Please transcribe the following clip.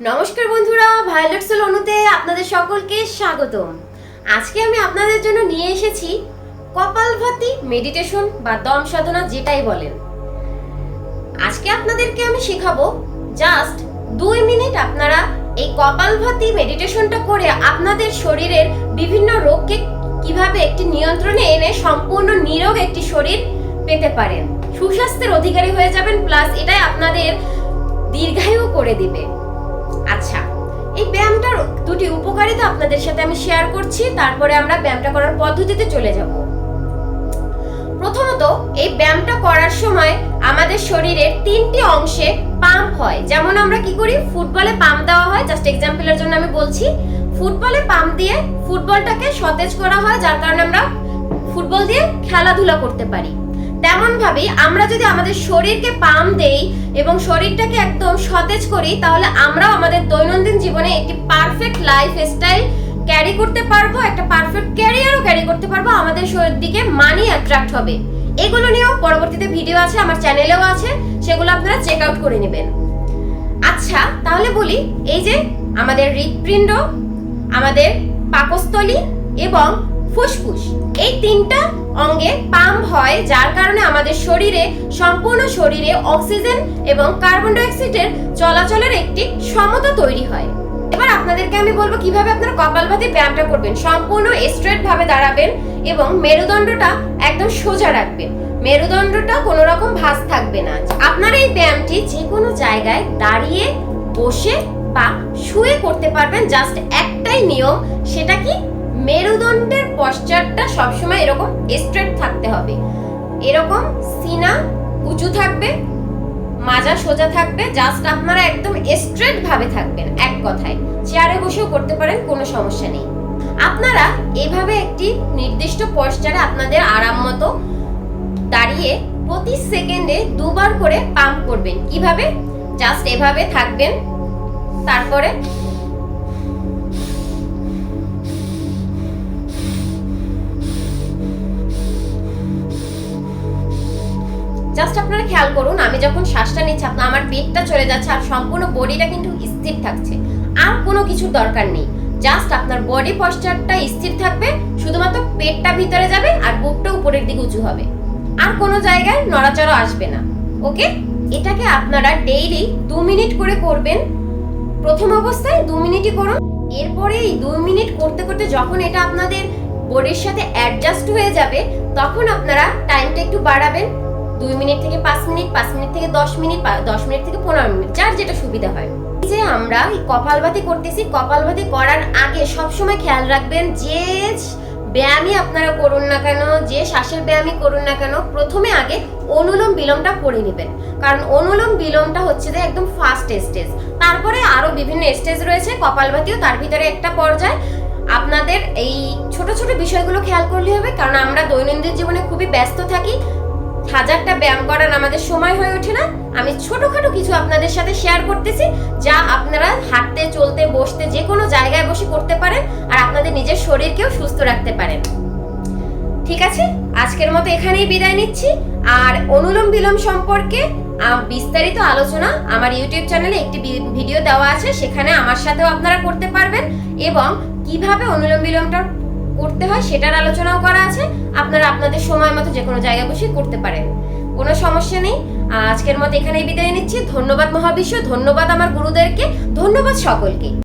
নমস্কার বন্ধুরা violet sell অনুতে আপনাদের সকলকে স্বাগতম। আজকে আমি আপনাদের জন্য নিয়ে এসেছি কপালভাতি মেডিটেশন বা দম সাধনা যেটাই বলেন। আজকে আপনাদেরকে আমি শেখাবো জাস্ট দুই মিনিট আপনারা এই কপালভাতি মেডিটেশনটা করে আপনাদের শরীরের বিভিন্ন রোগকে কীভাবে একটি নিয়ন্ত্রণে এনে সম্পূর্ণ নিরোগ একটি শরীর পেতে পারেন। সুস্বাস্থ্যের অধিকারী হয়ে যাবেন প্লাস এটাই আপনাদের দীর্ঘায়ু করে দিবে। এই ব্যায়ামটার দুটি উপকারিতা আপনাদের সাথে আমি শেয়ার করছি, তারপরে আমরা ব্যায়ামটা করার পদ্ধতিতে চলে যাব। প্রথমত, এই ব্যায়ামটা করার সময় আমাদের শরীরের তিনটি অংশে পাম্প হয়। যেমন আমরা কি করি? ফুটবলে পাম্প দেওয়া হয়। জাস্ট এক্সাম্পলের জন্য আমি বলছি। ফুটবলে পাম্প দিয়ে ফুটবলটাকে সতেজ করা হয়, যার কারণে আমরা ফুটবল দিয়ে খেলাধুলা করতে পারি। তেমন ভাবে আমরা যদি আমাদের শরীরকে পাম দেই এবং শরীরটাকে একদম সতেজ করি, তাহলে আমরাও আমাদের একটি পারফেক্ট লাইফ স্টাইল ক্যারি করতে পারব, একটা পারফেক্ট ক্যারিয়ারও ক্যারি করতে পারব, আমাদের শরীর দিকে মানি অ্যাট্রাক্ট হবে। এগুলো নিয়েও পরবর্তীতে ভিডিও আছে, আমার চ্যানেলেও আছে, সেগুলো আপনারা চেক আউট করে নেবেন। আচ্ছা তাহলে বলি, এই যে আমাদের হৃৎপিণ্ড, আমাদের পাকস্থলী এবং ফুসফুস, এই তিনটা অঙ্গে পাম্প হয়, যার কারণে আমাদের শরীরে, সম্পূর্ণ শরীরে অক্সিজেন এবং কার্বন ডাইঅক্সাইডের চলাচলের একটি সমতা তৈরি হয়। আপনাদেরকে আমি বলব কীভাবে আপনারা কপালভাতি ব্যায়ামটা করবেন। সম্পূর্ণ স্ট্রেট ভাবে দাঁড়াবেন এবং মেরুদণ্ডটা একদম সোজা রাখবেন। মেরুদণ্ডটা কোনো রকম ভাঁজ থাকবে না। আপনারা এই ব্যায়ামটি যে কোনো জায়গায় দাঁড়িয়ে বসে বা শুয়ে করতে পারবেন। জাস্ট একটাই নিয়ম, সেটা কি? মেরুদণ্ডের পশ্চারটা সবসময় এরকম স্ট্রেট থাকতে হবে। এরকম সিনা উঁচু থাকবে মাজা সোজা থাকবে জাস্ট আপনারা একদম স্ট্রেট ভাবে থাকবেন, এক কথায়। চেয়ারে বসেও করতে পারেন, কোনো সমস্যা নেই। আপনারা এভাবে একটি নির্দিষ্ট পশ্চারে আপনাদের আরাম মতো দাঁড়িয়ে প্রতি সেকেন্ডে দুবার করে পাম্প করবেন। কীভাবে? জাস্ট এভাবে থাকবেন। তারপরে জাস্ট আপনারা খেয়াল করুন, আমি যখন শ্বাসটা নিচ্ছি, আপনার, আমার পেটটা চলে যাচ্ছে আর সম্পূর্ণ বডিটা কিন্তু স্থির থাকছে। আর কোনো কিছুর দরকার নেই। জাস্ট আপনার বডি পশ্চারটা স্থির থাকবে, শুধুমাত্র পেটটা ভিতরে যাবে আর বুকটা উপরের দিকে উঁচু হবে। আর কোনো জায়গায় নড়াচড়া আসবে না। ওকে এটাকে আপনারা ডেইলি দু মিনিট করে করবেন। প্রথম অবস্থায় দু মিনিটই করুন। এরপরে এই দুই মিনিট করতে করতে যখন এটা আপনাদের বডির সাথে অ্যাডজাস্ট হয়ে যাবে, তখন আপনারা টাইমটা একটু বাড়াবেন। দুই মিনিট থেকে পাঁচ মিনিট পাঁচ মিনিট থেকে দশ মিনিট দশ মিনিট থেকে পনেরো মিনিট, যার যেটা সুবিধা হয়। যে আমরা কপালভাতি করতেছি, কপালভাতি করার আগে সবসময় খেয়াল রাখবেন যে ব্যায়ামই আপনারা করুন না কেন, যে শ্বাসের ব্যায়ামই করুন না কেন, প্রথমে আগে অনুলোম বিলোমটা করে নেবেন। কারণ অনুলোম বিলোমটা হচ্ছে যে একদম ফার্স্ট স্টেজ। তারপরে আরও বিভিন্ন স্টেজ রয়েছে, কপালভাতিও তার ভিতরে একটা পর্যায়। আপনাদের এই ছোট ছোট বিষয়গুলো খেয়াল করলে হবে, কারণ আমরা দৈনন্দিন জীবনে খুবই ব্যস্ত থাকি। হাজারটা ব্যায়াম করার আমাদের সময় হয়ে ওঠে না। আমি ছোটখাটো কিছু আপনাদের সাথে শেয়ার করতেছি, যা আপনারা হাঁটতে, চলতে, বসতে যে কোনো জায়গায় বসে করতে পারেন আর আপনাদের নিজের শরীরকেও সুস্থ রাখতে পারেন। ঠিক আছে? আজকের মতো এখানেই বিদায় নিচ্ছি। আর অনুলোম বিলোম সম্পর্কে বিস্তারিত আলোচনা আমার ইউটিউব চ্যানেলে একটি ভিডিও দেওয়া আছে, সেখানে আমার সাথেও আপনারা করতে পারবেন। এবং কীভাবে অনুলোম বিলোমটা করতে হয়, সেটার আলোচনাও করা আছে। আপনারা আপনাদের সময় মতো যে কোনো জায়গায় বসে করতে পারেন। কোনো সমস্যা নেই। আজকের মতো এখানেই বিদায় নিচ্ছি। ধন্যবাদ মহাবিশ্ব, ধন্যবাদ আমার গুরুদেরকে, ধন্যবাদ সকলকে।